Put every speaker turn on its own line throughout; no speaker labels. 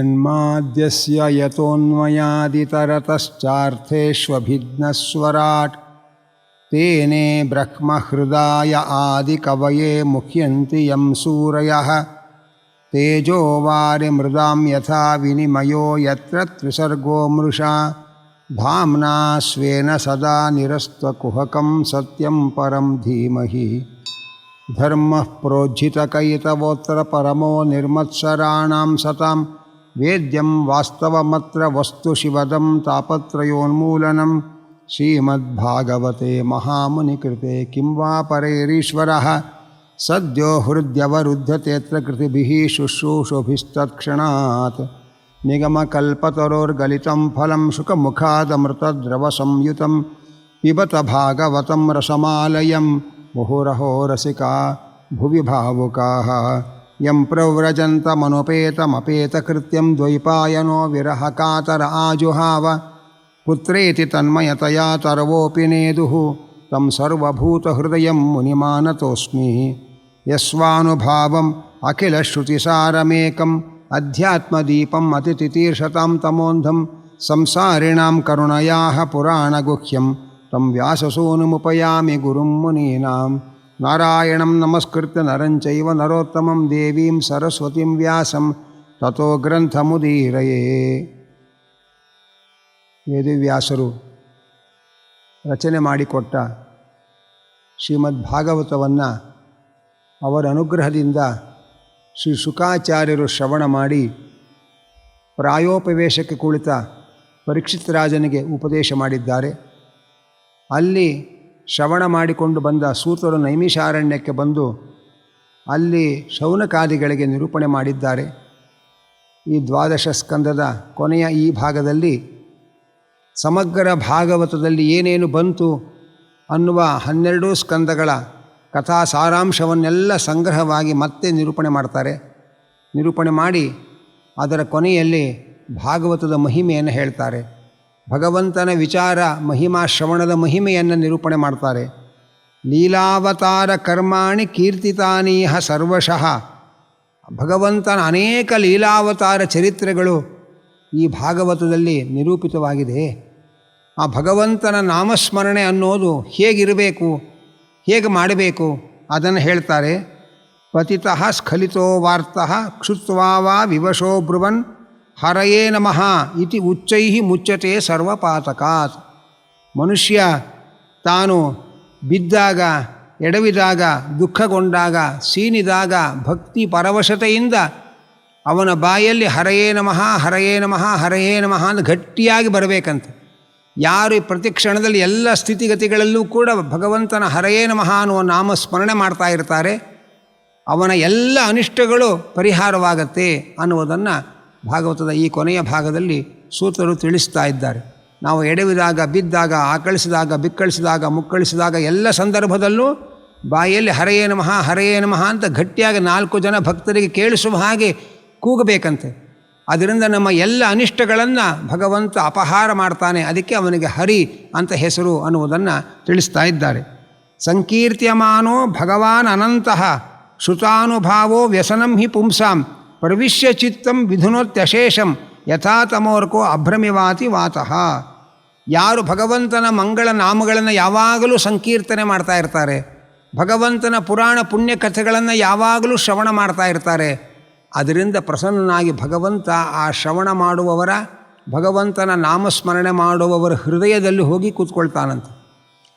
जन्माद्यस्य यतोऽन्वयादितरतश्चार्थेष्वभिघ्नस्वराट् तेने ब्रह्महृदाय आदिकवये मुह्यन्ति यं सूरयः। तेजो वारिमृदां यथा विनिमयो यत्र त्रिसर्गो मृषा। धाम्ना स्वेन सदा निरस्त्वकुहकं सत्यं परं धीमहि। धर्मः परमो निर्मत्सराणां सतां वेद्यं वास्तवमत्र वस्तुशिवदं तापत्रयोन्मूलनं श्रीमद्भागवते महामुनिकृते किं वा परैरीश्वरः? सद्यो हृद्यवरुध्यतेऽत्र कृतिभिः शुश्रूषुभिस्तत्क्षणात् निगमकल्पतरोर्गलितं फलं शुकमुखादमृतद्रवसंयुतं पिबत भागवतं रसमालयं मुहुरहो रसिका भुवि भावुकाः यं प्रव्रजन्तमनुपेतमपेतकृत्यं द्वैपायनो विरहकातर आजुहाव। पुत्रेति तन्मयतया तरवोऽपि नेदुः। तं सर्वभूतहृदयं मुनिमानतोऽस्मि। यस्वानुभावम् अखिलश्रुतिसारमेकम् अध्यात्मदीपम् अतितितीर्षतां तमोन्धं संसारिणां करुणयाः पुराणगुह्यं। तं व्याससूनुमुपयामि गुरुं मुनीनां ನಾರಾಯಣಂ ನಮಸ್ಕೃತ್ಯ ನರಂಚೈವ ನರೋತ್ತಮಂ ದೇವೀಂ ಸರಸ್ವತಿಂ ವ್ಯಾಸಂ ತಥೋ ಗ್ರಂಥಮುದೀರಯೇ ವೇದಿವ್ಯಾಸರು ರಚನೆ ಮಾಡಿಕೊಟ್ಟ ಶ್ರೀಮದ್ ಭಾಗವತವನ್ನು ಅವರ ಅನುಗ್ರಹದಿಂದ ಶ್ರೀ ಶುಕಾಚಾರ್ಯರು ಶ್ರವಣ ಮಾಡಿ ಪ್ರಾಯೋಪವೇಶಕ್ಕೆ ಕುಳಿತ ಪರೀಕ್ಷಿತ್ ರಾಜನಿಗೆ ಉಪದೇಶ ಮಾಡಿದ್ದಾರೆ. ಅಲ್ಲಿ ಶ್ರವಣ ಮಾಡಿಕೊಂಡು ಬಂದ ಸೂತರು ನೈಮಿಷಾರಣ್ಯಕ್ಕೆ ಬಂದು ಅಲ್ಲಿ ಶೌನಕಾದಿಗಳಿಗೆ ನಿರೂಪಣೆ ಮಾಡಿದ್ದಾರೆ. ಈ ದ್ವಾದಶ ಸ್ಕಂದದ ಕೊನೆಯ ಈ ಭಾಗದಲ್ಲಿ ಸಮಗ್ರ ಭಾಗವತದಲ್ಲಿ ಏನೇನು ಬಂತು ಅನ್ನುವ ಹನ್ನೆರಡು ಸ್ಕಂದಗಳ ಕಥಾ ಸಾರಾಂಶವನ್ನೆಲ್ಲ ಸಂಗ್ರಹವಾಗಿ ಮತ್ತೆ ನಿರೂಪಣೆ ಮಾಡ್ತಾರೆ. ನಿರೂಪಣೆ ಮಾಡಿ ಅದರ ಕೊನೆಯಲ್ಲಿ ಭಾಗವತದ ಮಹಿಮೆಯನ್ನು ಹೇಳ್ತಾರೆ. ಭಗವಂತನ ವಿಚಾರ, ಮಹಿಮಾ, ಶ್ರವಣದ ಮಹಿಮೆಯನ್ನು ನಿರೂಪಣೆ ಮಾಡ್ತಾರೆ. ಲೀಲಾವತಾರ ಕರ್ಮಾಣಿ ಕೀರ್ತಿತಾನೀಹ ಸರ್ವಶಃ. ಭಗವಂತನ ಅನೇಕ ಲೀಲಾವತಾರ ಚರಿತ್ರೆಗಳು ಈ ಭಾಗವತದಲ್ಲಿ ನಿರೂಪಿತವಾಗಿದೆ ಆ ಭಗವಂತನ ನಾಮಸ್ಮರಣೆ ಅನ್ನೋದು ಹೇಗಿರಬೇಕು, ಹೇಗೆ ಮಾಡಬೇಕು ಅದನ್ನು ಹೇಳ್ತಾರೆ. ಪತಿತಃ ಸ್ಖಲಿತೋ ವಾರ್ತಃ ಕ್ಷುತ್ವಾ ವಾ ವಿವಶೋ ಬ್ರುವನ್ ಹರಯೇ ನಮಃ ಇತಿ ಉಚ್ಚೈ ಮುಚ್ಚತೆ ಸರ್ವಪಾತಕಾತ್. ಮನುಷ್ಯ ತಾನು ಬಿದ್ದಾಗ, ಎಡವಿದಾಗ, ದುಃಖಗೊಂಡಾಗ, ಸೀನಿದಾಗ, ಭಕ್ತಿ ಪರವಶತೆಯಿಂದ ಅವನ ಬಾಯಲ್ಲಿ ಹರಯೇ ನಮಃ ಹರಯೇ ನಮಃ ಹರಯೇ ನಮಃ ಅಂತ ಗಟ್ಟಿಯಾಗಿ ಬರಬೇಕಂತ. ಯಾರು ಈ ಪ್ರತಿ ಕ್ಷಣದಲ್ಲಿ ಎಲ್ಲ ಸ್ಥಿತಿಗತಿಗಳಲ್ಲೂ ಕೂಡ ಭಗವಂತನ ಹರಯೇ ನಮಃ ಅನ್ನುವ ನಾಮ ಸ್ಮರಣೆ ಮಾಡ್ತಾ ಇರ್ತಾರೆ, ಅವನ ಎಲ್ಲ ಅನಿಷ್ಟಗಳು ಪರಿಹಾರವಾಗತ್ತೆ ಅನ್ನುವುದನ್ನು ಭಾಗವತದ ಈ ಕೊನೆಯ ಭಾಗದಲ್ಲಿ ಸೂತ್ರರು ತಿಳಿಸ್ತಾ ಇದ್ದಾರೆ. ನಾವು ಎಡವಿದಾಗ, ಬಿದ್ದಾಗ, ಆಕಳಿಸಿದಾಗ, ಬಿಕ್ಕಳಿಸಿದಾಗ, ಮುಕ್ಕಳಿಸಿದಾಗ ಎಲ್ಲ ಸಂದರ್ಭದಲ್ಲೂ ಬಾಯಲ್ಲಿ ಹರೆಯೇ ನಮಃ ಹರೆಯೇ ನಮಃ ಅಂತ ಗಟ್ಟಿಯಾಗಿ ನಾಲ್ಕು ಜನ ಭಕ್ತರಿಗೆ ಕೇಳಿಸುವ ಹಾಗೆ ಕೂಗಬೇಕಂತೆ. ಅದರಿಂದ ನಮ್ಮ ಎಲ್ಲ ಅನಿಷ್ಟಗಳನ್ನು ಭಗವಂತ ಅಪಹಾರ ಮಾಡ್ತಾನೆ, ಅದಕ್ಕೆ ಅವನಿಗೆ ಹರಿ ಅಂತ ಹೆಸರು ಅನ್ನುವುದನ್ನು ತಿಳಿಸ್ತಾ ಇದ್ದಾರೆ. ಸಂಕೀರ್ತ್ಯಮಾನೋ ಭಗವಾನ್ ಅನಂತಃ, ಶ್ರುತಾನುಭಾವೋ ವ್ಯಸನಂ ಹಿ ಪುಂಸಾಂ. ಪ್ರವಿಶ್ಯ ಚಿತ್ತಂ ವಿಧುನೋತ್ಯಶೇಷಂ ಯಥಾ ತಮೋರ್ಕೋ ಅಭ್ರಮಿವಾತಿ ವಾತಃ. ಯಾರು ಭಗವಂತನ ಮಂಗಳ ನಾಮಗಳನ್ನು ಯಾವಾಗಲೂ ಸಂಕೀರ್ತನೆ ಮಾಡ್ತಾ ಇರ್ತಾರೆ. ಭಗವಂತನ ಪುರಾಣ ಪುಣ್ಯ ಕಥೆಗಳನ್ನು ಯಾವಾಗಲೂ ಶ್ರವಣ ಮಾಡ್ತಾ ಇರ್ತಾರೆ. ಅದರಿಂದ ಪ್ರಸನ್ನನಾಗಿ ಭಗವಂತ ಆ ಶ್ರವಣ ಮಾಡುವವರ, ಭಗವಂತನ ನಾಮಸ್ಮರಣೆ ಮಾಡುವವರ ಹೃದಯದಲ್ಲಿ ಹೋಗಿ ಕೂತ್ಕೊಳ್ತಾನಂತೆ.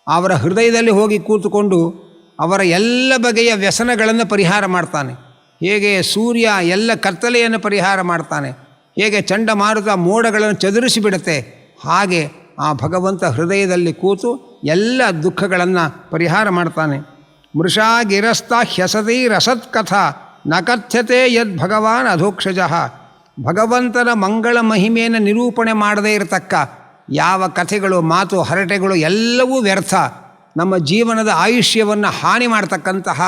ಅವರ ಹೃದಯದಲ್ಲಿ ಹೋಗಿ ಕೂತುಕೊಂಡು ಅವರ ಎಲ್ಲ ಬಗೆಯ ವ್ಯಸನಗಳನ್ನು ಪರಿಹಾರ ಮಾಡ್ತಾನೆ. ಹೇಗೆ ಸೂರ್ಯ ಎಲ್ಲ ಕತ್ತಲೆಯನ್ನು ಪರಿಹಾರ ಮಾಡ್ತಾನೆ, ಹೇಗೆ ಚಂಡಮಾರುತ ಮೋಡಗಳನ್ನು ಚದುರಿಸಿಬಿಡುತ್ತೆ ಹಾಗೆ ಆ ಭಗವಂತ ಹೃದಯದಲ್ಲಿ ಕೂತು ಎಲ್ಲ ದುಃಖಗಳನ್ನು ಪರಿಹಾರ ಮಾಡ್ತಾನೆ. ಮೃಷಾಗಿರಸ್ತ ಹ್ಯಸತಿ ರಸತ್ಕಥ ನ ಕಥ್ಯತೆ ಯದ್ ಭಗವಾನ್ ಅಧೋಕ್ಷಜ. ಭಗವಂತನ ಮಂಗಳ ಮಹಿಮೆಯನ್ನು ನಿರೂಪಣೆ ಮಾಡದೇ ಇರತಕ್ಕ ಯಾವ ಕಥೆಗಳು, ಮಾತು, ಹರಟೆಗಳು ಎಲ್ಲವೂ ವ್ಯರ್ಥ. ನಮ್ಮ ಜೀವನದ ಆಯುಷ್ಯವನ್ನು ಹಾನಿ ಮಾಡ್ತಕ್ಕಂತಹ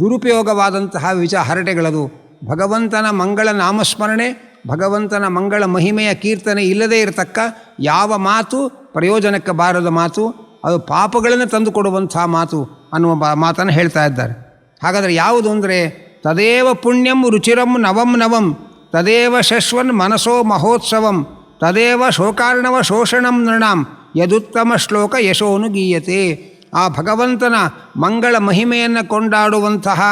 ದುರುಪಯೋಗವಾದಂತಹ ವಿಚ ಹರಟೆಗಳದು ಭಗವಂತನ ಮಂಗಳ ನಾಮಸ್ಮರಣೆ, ಭಗವಂತನ ಮಂಗಳ ಮಹಿಮೆಯ ಕೀರ್ತನೆ ಇಲ್ಲದೇ ಇರತಕ್ಕ ಯಾವ ಮಾತು, ಪ್ರಯೋಜನಕ್ಕೆ ಬಾರದ ಮಾತು, ಅದು ಪಾಪಗಳನ್ನು ತಂದುಕೊಡುವಂಥ ಮಾತು ಅನ್ನುವ ಮಾತನ್ನು ಹೇಳ್ತಾ ಇದ್ದಾರೆ. ಹಾಗಾದರೆ ಯಾವುದು ಅಂದರೆ, ತದೇವ ಪುಣ್ಯಂ ರುಚಿರಂ ನವಂ ನವಂ, ತದೇವ ಶಶ್ವನ್ ಮನಸೋ ಮಹೋತ್ಸವಂ, ತದೇವ ಶೋಕಾರ್ಣವ ಶೋಷಣಂ ನೃಣಾಂ, ಯದುತ್ತಮ ಶ್ಲೋಕ ಯಶೋನು ಗೀಯತೆ. ಆ ಭಗವಂತನ ಮಂಗಳ ಮಹಿಮೆಯನ್ನು ಕೊಂಡಾಡುವಂತಹ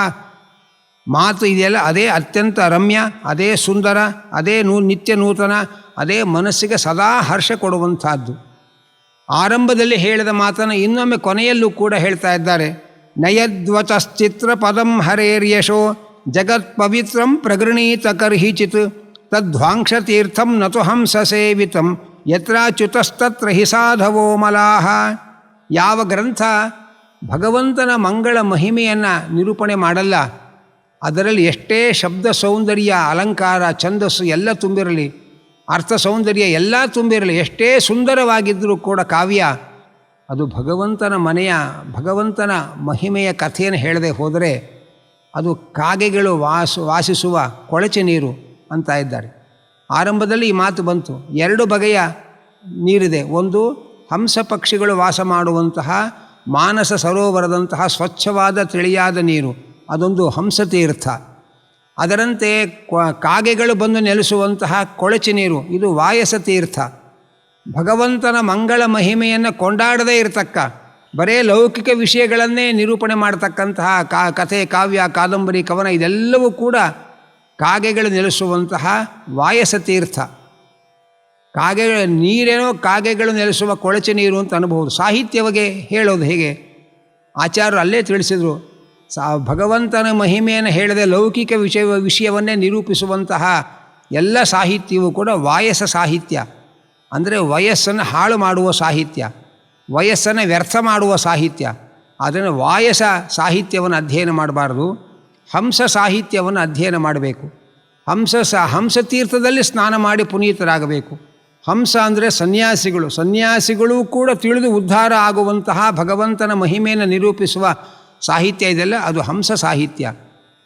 ಮಾತು ಇದೆಯಲ್ಲ? ಅದೇ ಅತ್ಯಂತ ರಮ್ಯ, ಅದೇ ಸುಂದರ, ಅದೇ ನೂ ನಿತ್ಯ ನೂತನ, ಅದೇ ಮನಸ್ಸಿಗೆ ಸದಾ ಹರ್ಷ ಕೊಡುವಂಥದ್ದು. ಆರಂಭದಲ್ಲಿ ಹೇಳಿದ ಮಾತನ್ನು ಇನ್ನೊಮ್ಮೆ ಕೊನೆಯಲ್ಲೂ ಕೂಡ ಹೇಳ್ತಾ ಇದ್ದಾರೆ. ನಯದ್ವಚಶ್ಚಿತ್ರ ಪದಂ ಹರೇರ್ಯಶೋ ಜಗತ್ ಪವಿತ್ರಂ ಪ್ರಗೃಣೀತ ಕರ್ಹಿಚಿತ್ ತದ್ವಾಂಕ್ಷತೀರ್ಥಂ ನತು ಹಂಸ ಸೇವಿತಂ ಯತ್ರಾಚ್ಯುತಸ್ತತ್ರ ಹಿ ಸಾಧವೋ ಮಲಾಹ. ಯಾವ ಗ್ರಂಥ ಭಗವಂತನ ಮಂಗಳ ಮಹಿಮೆಯನ್ನು ನಿರೂಪಣೆ ಮಾಡಲ್ಲ, ಅದರಲ್ಲಿ ಎಷ್ಟೇ ಶಬ್ದ ಸೌಂದರ್ಯ, ಅಲಂಕಾರ, ಛಂದಸ್ಸು ಎಲ್ಲ ತುಂಬಿರಲಿ, ಅರ್ಥ ಸೌಂದರ್ಯ ಎಲ್ಲ ತುಂಬಿರಲಿ, ಎಷ್ಟೇ ಸುಂದರವಾಗಿದ್ದರೂ ಕೂಡ ಕಾವ್ಯ ಅದು ಭಗವಂತನ ಮನೆಯ, ಭಗವಂತನ ಮಹಿಮೆಯ ಕಥೆಯನ್ನು ಹೇಳದೆ ಹೋದರೆ ಅದು ಕಾಗೆಗಳು ವಾಸ, ವಾಸಿಸುವ ಕೊಳಚೆ ನೀರು ಅಂತ ಇದ್ದಾರೆ. ಆರಂಭದಲ್ಲಿ ಈ ಮಾತು ಬಂತು. ಎರಡು ಬಗೆಯ ನೀರಿದೆ. ಒಂದು ಹಂಸ ಪಕ್ಷಿಗಳು ವಾಸ ಮಾಡುವಂತಹ ಮಾನಸ ಸರೋವರದಂತಹ ಸ್ವಚ್ಛವಾದ ತಿಳಿಯಾದ ನೀರು, ಅದೊಂದು ಹಂಸತೀರ್ಥ ಅದರಂತೆ ಕಾಗೆಗಳು ಬಂದು ನೆಲೆಸುವಂತಹ ಕೊಳಚೆ ನೀರು, ಇದು ವಾಯಸ ತೀರ್ಥ. ಭಗವಂತನ ಮಂಗಳ ಮಹಿಮೆಯನ್ನು ಕೊಂಡಾಡದೇ ಇರತಕ್ಕ, ಬರೇ ಲೌಕಿಕ ವಿಷಯಗಳನ್ನೇ ನಿರೂಪಣೆ ಮಾಡತಕ್ಕಂತಹ ಕಾ, ಕಥೆ, ಕಾವ್ಯ, ಕಾದಂಬರಿ, ಕವನ, ಇದೆಲ್ಲವೂ ಕೂಡ ಕಾಗೆಗಳು ನೆಲೆಸುವಂತಹ ವಾಯಸ ತೀರ್ಥ. ಕಾಗೆಗಳ ನೀರೇನೋ ಕಾಗೆಗಳು ನೆಲೆಸುವ ಕೊಳಚೆ ನೀರು ಅಂತ ಅನ್ಬೋದು ಬಗ್ಗೆ ಹೇಳೋದು ಹೇಗೆ? ಆಚಾರ್ಯರು ಅಲ್ಲೇ ತಿಳಿಸಿದರು, ಸಾ, ಭಗವಂತನ ಮಹಿಮೆಯನ್ನು ಹೇಳದೆ ಲೌಕಿಕ ವಿಷಯ ವಿಷಯವನ್ನೇ ನಿರೂಪಿಸುವಂತಹ ಎಲ್ಲ ಸಾಹಿತ್ಯವೂ ಕೂಡ ವಾಯಸ ಸಾಹಿತ್ಯ. ಅಂದರೆ ವಯಸ್ಸನ್ನು ಹಾಳು ಮಾಡುವ ಸಾಹಿತ್ಯ, ವಯಸ್ಸನ್ನು ವ್ಯರ್ಥ ಮಾಡುವ ಸಾಹಿತ್ಯ. ಅದನ್ನು ವಾಯಸ ಸಾಹಿತ್ಯವನ್ನು ಅಧ್ಯಯನ ಮಾಡಬಾರ್ದು. ಹಂಸ ಸಾಹಿತ್ಯವನ್ನು ಅಧ್ಯಯನ ಮಾಡಬೇಕು. ಹಂಸ ಸ ಹಂಸತೀರ್ಥದಲ್ಲಿ ಸ್ನಾನ ಮಾಡಿ ಪುನೀತರಾಗಬೇಕು. ಹಂಸ ಅಂದರೆ ಸನ್ಯಾಸಿಗಳು. ಸನ್ಯಾಸಿಗಳು ಕೂಡ ತಿಳಿದು ಉದ್ಧಾರ ಆಗುವಂತಹ ಭಗವಂತನ ಮಹಿಮೆಯನ್ನು ನಿರೂಪಿಸುವ ಸಾಹಿತ್ಯ ಇದೆಲ್ಲ. ಅದು ಹಂಸ ಸಾಹಿತ್ಯ.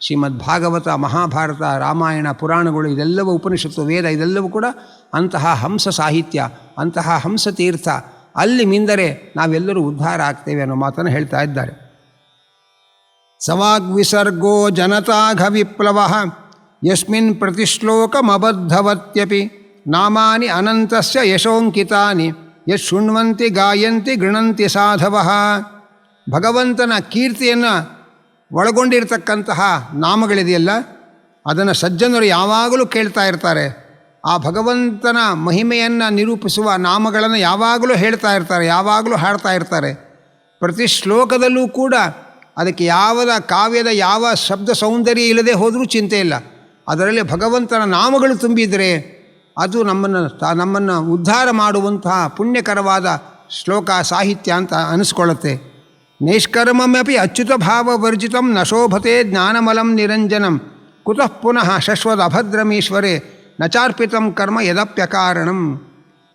ಶ್ರೀಮದ್ ಭಾಗವತ ಮಹಾಭಾರತ, ರಾಮಾಯಣ, ಪುರಾಣಗಳು ಇದೆಲ್ಲವೂ ಉಪನಿಷತ್ತು, ವೇದ ಇದೆಲ್ಲವೂ ಕೂಡ ಅಂತಹ ಹಂಸ ಸಾಹಿತ್ಯ, ಅಂತಹ ಹಂಸ ತೀರ್ಥ. ಅಲ್ಲಿ ಮಿಂದರೆ ನಾವೆಲ್ಲರೂ ಉದ್ಧಾರ ಆಗ್ತೇವೆ ಅನ್ನೋ ಮಾತನ್ನು ಹೇಳ್ತಾ ಇದ್ದಾರೆ. ಸವಾಗ್ವಿಸರ್ಗೋ ಜನತಾಘ ವಿಪ್ಲವ, ಯಸ್ಮಿನ್ ಪ್ರತಿಶ್ಲೋಕಮಬದ್ಧವತ್ಯಪಿ. ನಾಮಾನಿ ಅನಂತಸ್ಯ ಯಶೋಂಕಿತಾನಿ ಯಶ್ ಶೃಣ್ವಂತಿ ಗಾಯಂತಿ ಗೃಣಂತಿ ಸಾಧವಃ ಭಗವಂತನ ಕೀರ್ತಿಯನ್ನು ಒಳಗೊಂಡಿರತಕ್ಕಂತಹ ನಾಮಗಳಿದೆಯಲ್ಲ, ಅದನ್ನು ಸಜ್ಜನರು ಯಾವಾಗಲೂ ಕೇಳ್ತಾ ಇರ್ತಾರೆ. ಆ ಭಗವಂತನ ಮಹಿಮೆಯನ್ನು ನಿರೂಪಿಸುವ ನಾಮಗಳನ್ನು ಯಾವಾಗಲೂ ಹೇಳ್ತಾ ಇರ್ತಾರೆ, ಯಾವಾಗಲೂ ಹಾಡ್ತಾ ಇರ್ತಾರೆ. ಪ್ರತಿ ಶ್ಲೋಕದಲ್ಲೂ ಕೂಡ ಅದಕ್ಕೆ ಯಾವದ ಕಾವ್ಯದ ಯಾವ ಶಬ್ದ ಸೌಂದರ್ಯ ಇಲ್ಲದೆ ಹೋದರೂ ಚಿಂತೆ ಇಲ್ಲ. ಅದರಲ್ಲಿ ಭಗವಂತನ ನಾಮಗಳು ತುಂಬಿದರೆ ಅದು ನಮ್ಮನ್ನು ನಮ್ಮನ್ನು ಉದ್ಧಾರ ಮಾಡುವಂತಹ ಪುಣ್ಯಕರವಾದ ಶ್ಲೋಕ ಸಾಹಿತ್ಯ ಅಂತ ಅನಿಸ್ಕೊಳ್ಳುತ್ತೆ. ನೈಷ್ಕರ್ಮಮಪಿ ಅಚ್ಯುತ ಭಾವವರ್ಜಿತ ನಶೋಭತೆ ಶೋಭತೆ ಜ್ಞಾನಮಲಂ ನಿರಂಜನಂ. ಕುತಃ ಪುನಃ ಶಶ್ವದ ಅಭದ್ರಮೀಶ್ವರೇ ನಚಾರ್ಪಿತಂ ಕರ್ಮ ಯದಪ್ಯಕಾರಣಂ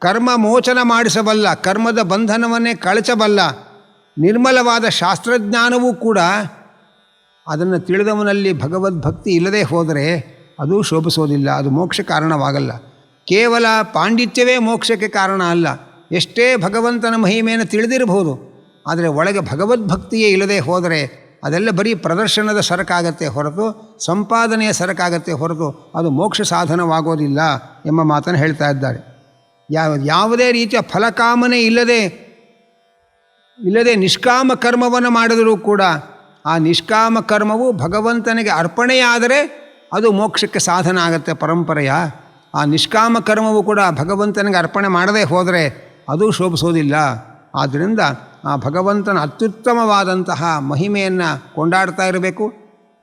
ಕರ್ಮ ಮೋಚನ ಮಾಡಿಸಬಲ್ಲ, ಕರ್ಮದ ಬಂಧನವನ್ನೇ ಕಳಚಬಲ್ಲ, ನಿರ್ಮಲವಾದ ಶಾಸ್ತ್ರಜ್ಞಾನವೂ ಕೂಡ ಅದನ್ನು ತಿಳಿದವನಲ್ಲಿ ಭಗವದ್ಭಕ್ತಿ ಇಲ್ಲದೆ ಹೋದರೆ ಅದು ಶೋಭಿಸೋದಿಲ್ಲ, ಅದು ಮೋಕ್ಷ ಕಾರಣವಾಗಲ್ಲ. ಕೇವಲ ಪಾಂಡಿತ್ಯವೇ ಮೋಕ್ಷಕ್ಕೆ ಕಾರಣ ಅಲ್ಲ. ಎಷ್ಟೇ ಭಗವಂತನ ಮಹಿಮೆಯನ್ನು ತಿಳಿದಿರಬಹುದು, ಆದರೆ ಒಳಗೆ ಭಗವದ್ಭಕ್ತಿಯೇ ಇಲ್ಲದೆ ಹೋದರೆ ಅದೆಲ್ಲ ಬರೀ ಪ್ರದರ್ಶನದ ಸರಕಾಗತ್ತೆ ಹೊರತು, ಸಂಪಾದನೆಯ ಸರಕಾಗತ್ತೆ ಹೊರತು ಅದು ಮೋಕ್ಷ ಸಾಧನವಾಗೋದಿಲ್ಲ ಎಂಬ ಮಾತನ್ನು ಹೇಳ್ತಾ ಇದ್ದಾರೆ. ಯಾವ, ಯಾವುದೇ ರೀತಿಯ ಫಲಕಾಮನೆ ಇಲ್ಲದೆ ಇಲ್ಲದೆ ನಿಷ್ಕಾಮ ಕರ್ಮವನ್ನು ಮಾಡಿದರೂ ಕೂಡ ಆ ನಿಷ್ಕಾಮ ಕರ್ಮವು ಭಗವಂತನಿಗೆ ಅರ್ಪಣೆಯಾದರೆ ಅದು ಮೋಕ್ಷಕ್ಕೆ ಸಾಧನ ಆಗುತ್ತೆ ಪರಂಪರೆಯ. ಆ ನಿಷ್ಕಾಮ ಕರ್ಮವು ಕೂಡ ಭಗವಂತನಿಗೆ ಅರ್ಪಣೆ ಮಾಡದೇ ಹೋದರೆ ಅದು ಶೋಭಿಸೋದಿಲ್ಲ. ಆದ್ದರಿಂದ ಆ ಭಗವಂತನ ಅತ್ಯುತ್ತಮವಾದಂತಹ ಮಹಿಮೆಯನ್ನು ಕೊಂಡಾಡ್ತಾ ಇರಬೇಕು.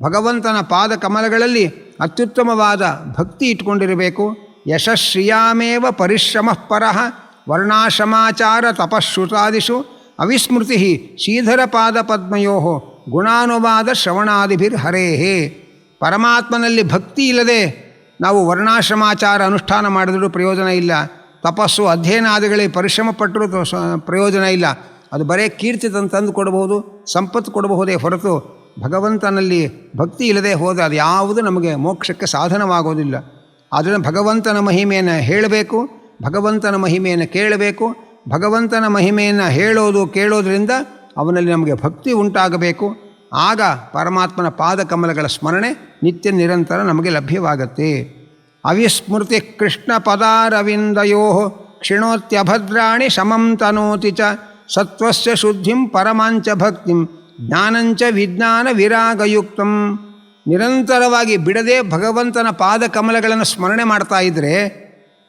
ಭಗವಂತನ ಪಾದ ಕಮಲಗಳಲ್ಲಿ ಅತ್ಯುತ್ತಮವಾದ ಭಕ್ತಿ ಇಟ್ಕೊಂಡಿರಬೇಕು. ಯಶಶ್ರಿಯಾಮೇವ ಪರಿಶ್ರಮ ಪರಃ ವರ್ಣಾಶ್ರಮಾಚಾರ ತಪಶ್ರುತಾದಿಷು ಅವಿಸ್ಮೃತಿ ಶ್ರೀಧರ ಪಾದ ಪದ್ಮಯೋ ಗುಣಾನುವಾದ ಶ್ರವಣಾದಿಭಿರ್ ಹರೇಹೇ ಪರಮಾತ್ಮನಲ್ಲಿ ಭಕ್ತಿ ಇಲ್ಲದೆ ನಾವು ವರ್ಣಾಶ್ರಮಾಚಾರ ಅನುಷ್ಠಾನ ಮಾಡಿದರೂ ಪ್ರಯೋಜನ ಇಲ್ಲ. ತಪಸ್ಸು ಅಧ್ಯಯನ ಆದಿಗಳಿಗೆ ಪರಿಶ್ರಮ ಪಟ್ಟರೂ ಪ್ರಯೋಜನ ಇಲ್ಲ. ಅದು ಬರೇ ಕೀರ್ತಿ ತಂದು ಕೊಡಬಹುದು, ಸಂಪತ್ತು ಕೊಡಬಹುದೇ ಹೊರತು ಭಗವಂತನಲ್ಲಿ ಭಕ್ತಿ ಇಲ್ಲದೆ ಹೋದರೆ ಅದು ಯಾವುದು ನಮಗೆ ಮೋಕ್ಷಕ್ಕೆ ಸಾಧನವಾಗೋದಿಲ್ಲ. ಆದ್ದರಿಂದ ಭಗವಂತನ ಮಹಿಮೆಯನ್ನು ಹೇಳಬೇಕು, ಭಗವಂತನ ಮಹಿಮೆಯನ್ನು ಕೇಳಬೇಕು, ಭಗವಂತನ ಮಹಿಮೆಯನ್ನು ಹೇಳೋದು ಕೇಳೋದರಿಂದ ಅವನಲ್ಲಿ ನಮಗೆ ಭಕ್ತಿ ಉಂಟಾಗಬೇಕು. ಆಗ ಪರಮಾತ್ಮನ ಪಾದಕಮಲಗಳ ಸ್ಮರಣೆ ನಿತ್ಯ ನಿರಂತರ ನಮಗೆ ಲಭ್ಯವಾಗತ್ತೆ. ಅವಿಸ್ಮೃತಿ ಕೃಷ್ಣ ಪದಾರವಿಂದಯೋ ಕ್ಷಿಣೋತ್ಯಭದ್ರಾಣಿ ಶಮಂ ತನೋತಿ ಚ ಸತ್ವಸ್ಯ ಶುದ್ಧಿಂ ಪರಮಾಂಚ ಭಕ್ತಿಂ ಜ್ಞಾನಂಚ ವಿಜ್ಞಾನ ವಿರಾಗಯುಕ್ತಂ. ನಿರಂತರವಾಗಿ ಬಿಡದೆ ಭಗವಂತನ ಪಾದಕಮಲಗಳನ್ನು ಸ್ಮರಣೆ ಮಾಡ್ತಾ ಇದ್ದರೆ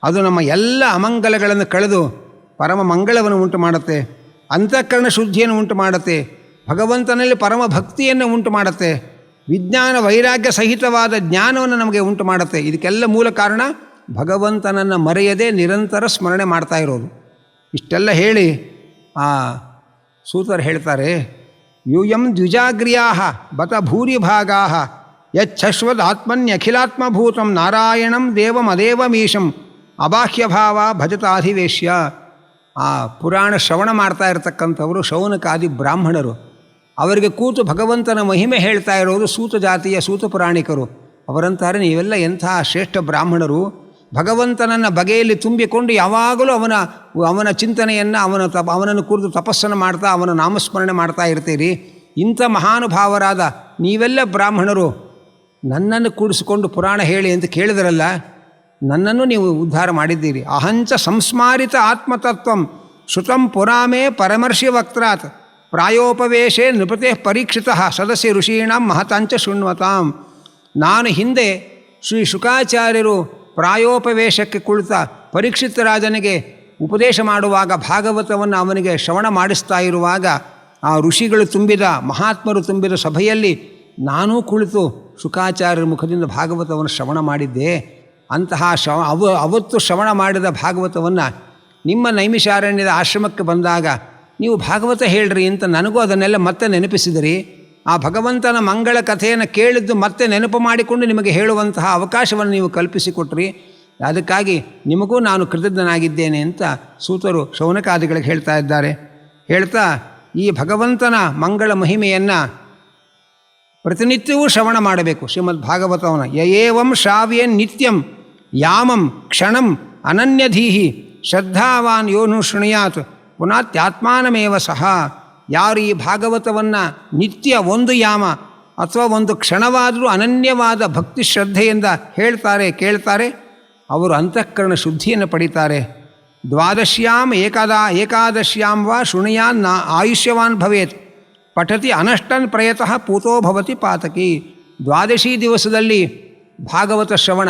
ಅದು ನಮ್ಮ ಎಲ್ಲ ಅಮಂಗಲಗಳನ್ನು ಕಳೆದು ಪರಮ ಮಂಗಳವನ್ನು ಉಂಟು ಮಾಡುತ್ತೆ. ಅಂತಃಕರಣ ಶುದ್ಧಿಯನ್ನು ಉಂಟು ಮಾಡುತ್ತೆ. ಭಗವಂತನಲ್ಲಿ ಪರಮ ಭಕ್ತಿಯನ್ನು ಉಂಟು ಮಾಡುತ್ತೆ. ವಿಜ್ಞಾನ ವೈರಾಗ್ಯ ಸಹಿತವಾದ ಜ್ಞಾನವನ್ನು ನಮಗೆ ಉಂಟು ಮಾಡುತ್ತೆ. ಇದಕ್ಕೆಲ್ಲ ಮೂಲ ಕಾರಣ ಭಗವಂತನನ್ನು ಮರೆಯದೆ ನಿರಂತರ ಸ್ಮರಣೆ ಮಾಡ್ತಾ ಇರೋದು. ಇಷ್ಟೆಲ್ಲ ಹೇಳಿ, ಆ ಸೂತರು ಹೇಳ್ತಾರೆ, ಯೂಯಂ ದ್ವಿಜಾಗ್ರಿಯಾ ಬತ ಭೂರಿಭಾಗಾ ಯಚ್ಛಶ್ವದ್ ಆತ್ಮನ್ಯಖಿಲಾತ್ಮಭೂತಂ ನಾರಾಯಣಂ ದೇವಮದೇವಮೀಶಂ ಅಬಾಹ್ಯಭಾವ ಭಜತಾಧಿವೇಶ್ಯ. ಆ ಪುರಾಣ ಶ್ರವಣ ಮಾಡ್ತಾ ಇರತಕ್ಕಂಥವರು ಶೌನಕಾದಿ ಬ್ರಾಹ್ಮಣರು. ಅವರಿಗೆ ಕೂತು ಭಗವಂತನ ಮಹಿಮೆ ಹೇಳ್ತಾ ಇರೋದು ಸೂತ ಜಾತಿಯ ಸೂತ ಪುರಾಣಿಕರು. ಅವರಂತಾರೆ, ನೀವೆಲ್ಲ ಎಂಥ ಶ್ರೇಷ್ಠ ಬ್ರಾಹ್ಮಣರು? ಭಗವಂತನನ್ನು ಬಗೆಯಲ್ಲಿ ತುಂಬಿಕೊಂಡು ಯಾವಾಗಲೂ ಅವನ ಅವನ ಚಿಂತನೆಯನ್ನು, ಅವನ ತಪ, ಅವನನ್ನು ಕುರಿತು ತಪಸ್ಸನ್ನು ಮಾಡ್ತಾ, ಅವನ ನಾಮಸ್ಮರಣೆ ಮಾಡ್ತಾ ಇರ್ತೀರಿ. ಇಂಥ ಮಹಾನುಭಾವರಾದ ನೀವೆಲ್ಲ ಬ್ರಾಹ್ಮಣರು? ನನ್ನನ್ನು ಕೂಡಿಸಿಕೊಂಡು ಪುರಾಣ ಹೇಳಿ ಅಂತ ಕೇಳಿದ್ರಲ್ಲ, ನನ್ನನ್ನು ನೀವು ಉದ್ಧಾರ ಮಾಡಿದ್ದೀರಿ. ಅಹಂಚ ಸಂಸ್ಮಾರಿತ ಆತ್ಮತತ್ವಂ ಶ್ರುತಂ ಪುರಾಮೇ ಪರಮರ್ಷಿ ವಕ್ರಾತ್ ಪ್ರಾಯೋಪವೇಶೇ ನೃಪತೆ ಪರೀಕ್ಷಿತ ಸದಸ್ಯ ಋಷೀಣಾಂ ಮಹತಾಂಚ ಶೃಣ್ವತಾಂ. ನಾನು ಹಿಂದೆ ಶ್ರೀ ಶುಕಾಚಾರ್ಯರು ಪ್ರಾಯೋಪವೇಶಕ್ಕೆ ಕುಳಿತ ಪರೀಕ್ಷಿತ ರಾಜನಿಗೆ ಉಪದೇಶ ಮಾಡುವಾಗ ಭಾಗವತವನ್ನು ಅವನಿಗೆ ಶ್ರವಣ ಮಾಡಿಸ್ತಾ ಇರುವಾಗ ಆ ಋಷಿಗಳು ತುಂಬಿದ, ಮಹಾತ್ಮರು ತುಂಬಿದ ಸಭೆಯಲ್ಲಿ ನಾನೂ ಕುಳಿತು ಶುಕಾಚಾರ್ಯರ ಮುಖದಿಂದ ಭಾಗವತವನ್ನು ಶ್ರವಣ ಮಾಡಿದ್ದೆ. ಅಂತಹ ಶ್ರವ, ಅವ, ಅವತ್ತು ಶ್ರವಣ ಮಾಡಿದ ಭಾಗವತವನ್ನು ನಿಮ್ಮ ನೈಮಿಷಾರಣ್ಯದ ಆಶ್ರಮಕ್ಕೆ ಬಂದಾಗ ನೀವು ಭಾಗವತ ಹೇಳ್ರಿ ಅಂತ ನನಗೂ ಅದನ್ನೆಲ್ಲ ಮತ್ತೆ ನೆನಪಿಸಿದಿರಿ. ಆ ಭಗವಂತನ ಮಂಗಳ ಕಥೆಯನ್ನು ಕೇಳಿದ್ದು ಮತ್ತೆ ನೆನಪು ಮಾಡಿಕೊಂಡು ನಿಮಗೆ ಹೇಳುವಂತಹ ಅವಕಾಶವನ್ನು ನೀವು ಕಲ್ಪಿಸಿಕೊಟ್ರಿ. ಅದಕ್ಕಾಗಿ ನಿಮಗೂ ನಾನು ಕೃತಜ್ಞನಾಗಿದ್ದೇನೆ ಅಂತ ಸೂತರು ಶೌನಕಾದಿಗಳಿಗೆ ಹೇಳ್ತಾ ಇದ್ದಾರೆ. ಹೇಳ್ತಾ, ಈ ಭಗವಂತನ ಮಂಗಳ ಮಹಿಮೆಯನ್ನು ಪ್ರತಿನಿತ್ಯವೂ ಶ್ರವಣ ಮಾಡಬೇಕು. ಶ್ರೀಮದ್ ಭಾಗವತವನ ಯಯೇವಂ ಶ್ರಾವ್ಯೇ ನಿತ್ಯಂ, ಯಾಮಂ ಕ್ಷಣಂ ಅನನ್ಯಧೀಹಿ, ಶ್ರದ್ಧಾವಾನ್ ಯೋನು ಶೃಣುಯಾತ್ ಪುನಾತ್ಯಾತ್ಮಾನಮೇವ ಸಹ ಯಾರು ಈ ಭಾಗವತವನ್ನು ನಿತ್ಯ ಒಂದು ಯಾಮ ಅಥವಾ ಒಂದು ಕ್ಷಣವಾದರೂ ಅನನ್ಯವಾದ ಭಕ್ತಿ ಶ್ರದ್ಧೆಯಿಂದ ಹೇಳ್ತಾರೆ, ಕೇಳ್ತಾರೆ, ಅವರು ಅಂತಃಕರಣ ಶುದ್ಧಿಯನ್ನು ಪಡಿತಾರೆ. ದ್ವಾದಶ್ಯಾಂ ಏಕಾದ, ಏಕಾದಶ್ಯಾಂ ವಾ ಶೃಣುಯಾನ್ ನಾ ಆಯುಷ್ಯವಾನ್ ಭವೇತ್. ಪಠತಿ ಅನಷ್ಟನ್ ಪ್ರಯತಃ ಪೂತೋ ಭವತಿ ಪಾತಕಿ. ದ್ವಾದಶಿ ದಿವಸದಲ್ಲಿ ಭಾಗವತ ಶ್ರವಣ,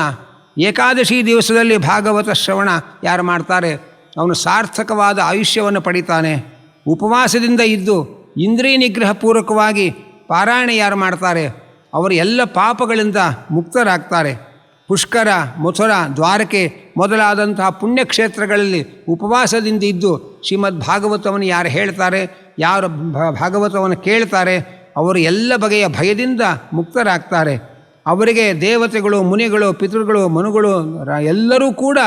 ಏಕಾದಶಿ ದಿವಸದಲ್ಲಿ ಭಾಗವತ ಶ್ರವಣ ಯಾರು ಮಾಡ್ತಾರೆ? ಅವನು ಸಾರ್ಥಕವಾದ ಆಯುಷ್ಯವನ್ನು ಪಡಿತಾನೆ. ಉಪವಾಸದಿಂದ ಇದ್ದು ಇಂದ್ರಿಯ ನಿಗ್ರಹ ಪೂರ್ವಕವಾಗಿ ಪಾರಾಯಣ ಯಾರು ಮಾಡ್ತಾರೆ? ಅವರು ಎಲ್ಲ ಪಾಪಗಳಿಂದ ಮುಕ್ತರಾಗ್ತಾರೆ. ಪುಷ್ಕರ, ಮಥುರ, ದ್ವಾರಕೆ ಮೊದಲಾದಂತಹ ಪುಣ್ಯಕ್ಷೇತ್ರಗಳಲ್ಲಿ ಉಪವಾಸದಿಂದ ಇದ್ದು ಶ್ರೀಮದ್ ಭಾಗವತವನ್ನು ಯಾರು ಹೇಳ್ತಾರೆ? ಯಾರು ಭಾಗವತವನ್ನು ಕೇಳ್ತಾರೆ? ಅವರು ಎಲ್ಲ ಬಗೆಯ ಭಯದಿಂದ ಮುಕ್ತರಾಗ್ತಾರೆ. ಅವರಿಗೆ ದೇವತೆಗಳು, ಮುನಿಗಳು, ಪಿತೃಗಳು, ಮನುಗಳು ಎಲ್ಲರೂ ಕೂಡ